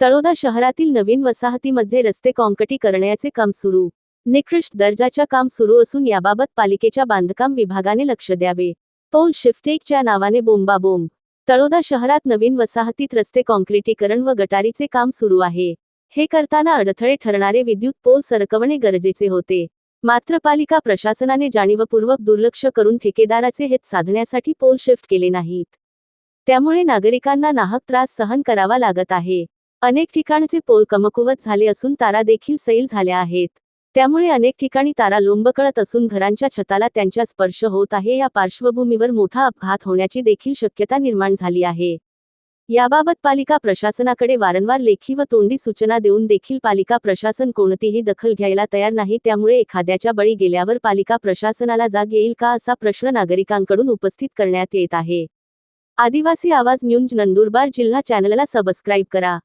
तळोदा शहरातील नवीन वसाहतीमध्ये रस्ते कॉन्क्रिटी करण्याचे काम सुरू. निकृष्ट दर्जाच्या काम सुरू असून याबाबत पालिकेच्या बांधकाम विभागाने लक्ष द्यावे. पौल शिफ्टेकच्या नावाने बोंबाबोंब तळोदा शहरात नवीन वसाहतीत रस्ते कॉन्क्रिटीकरण व गटारीचे काम सुरू आहे. हे करताना अडथळे ठरणारे विद्युत पोल सरकवणे गरजेचे होते. मात्र पालिका प्रशासनाने जाणीवपूर्वक दुर्लक्ष करून ठेकेदाराचे हित साधण्यासाठी पोल शिफ्ट केले नाहीत. त्यामुळे नागरिकांना नाहक त्रास सहन करावा लागत आहे. अनेक ठिकाणचे पोल कमकुवत झाले असून तारा देखील सैल झाल्या आहेत. त्यामुळे अनेक ठिकाणी तारा लोंबकळत असून घरांच्या छताला त्यांच्या स्पर्श होत आहे. या पार्श्वभूमीवर मोठा अपघात होण्याची देखील शक्यता निर्माण झाली आहे. याबाबत पालिका प्रशासनाकडे वारंवार लेखी व तोंडी सूचना देऊन देखील पालिका प्रशासन कोणतीही दखल घ्यायला तयार नाही. त्यामुळे एखाद्याच्या बळी गेल्यावर पालिका प्रशासनाला जाग येईल का असा प्रश्न नागरिकांकडून उपस्थित करण्यात येत आहे. आदिवासी आवाज न्यूज नंदुरबार जिल्हा चॅनलला सबस्क्राईब करा.